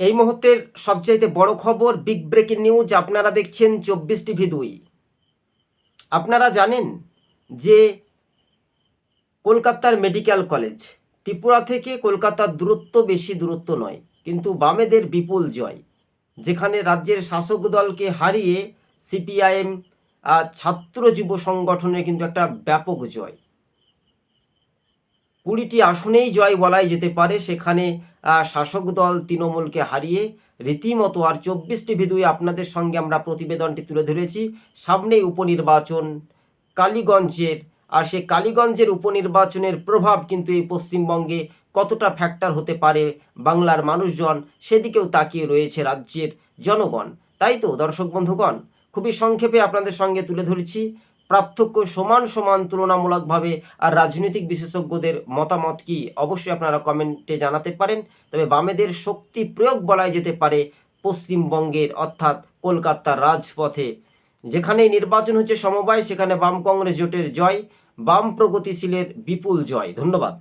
এই মুহূর্তের সবচাইতে বড় খবর বিগ ব্রেকিং নিউজ আপনারা দেখছেন চব্বিশ টিভি দুই। আপনারা জানেন যে কলকাতার মেডিকেল কলেজ, ত্রিপুরা থেকে কলকাতার দূরত্ব বেশি দূরত্ব নয়, কিন্তু বামেদের বিপুল জয়, যেখানে রাজ্যের শাসক দলকে হারিয়ে সিপিআইএম ছাত্র যুব সংগঠনের কিন্তু একটা ব্যাপক জয়। কুড়িটি আসনেই জয় বলাই যেতে পারে, সেখানে শাসক দল তৃণমূলকে হারিয়ে রীতিমতো আর চব্বিশটি ভিদুই আপনাদের সঙ্গে আমরা প্রতিবেদনটি তুলে ধরেছি। সামনেই উপনির্বাচন কালীগঞ্জের, আর সে কালীগঞ্জের উপনির্বাচনের প্রভাব কিন্তু এই পশ্চিমবঙ্গে কতটা ফ্যাক্টর হতে পারে বাংলার মানুষজন, সেদিকেও তাকিয়ে রয়েছে রাজ্যের জনগণ। তাই তো, দর্শক বন্ধুগণ, খুবই সংক্ষেপে আপনাদের সঙ্গে তুলে ধরেছি। পার্থক্য সমান সমান তুলনামূলকভাবে আর রাজনৈতিক বিশেষজ্ঞদের মতামত কি? অবশ্যই আপনারা কমেন্টে জানাতে পারেন। তবে বামেদের শক্তি প্রয়োগ বলাই যেতে পারে পশ্চিমবঙ্গের, অর্থাৎ কলকাতার রাজপথে। যেখানে নির্বাচন হচ্ছে সমবায়, সেখানে বাম কংগ্রেস জোটের জয়, বাম প্রগতিশীলের বিপুল জয়। ধন্যবাদ।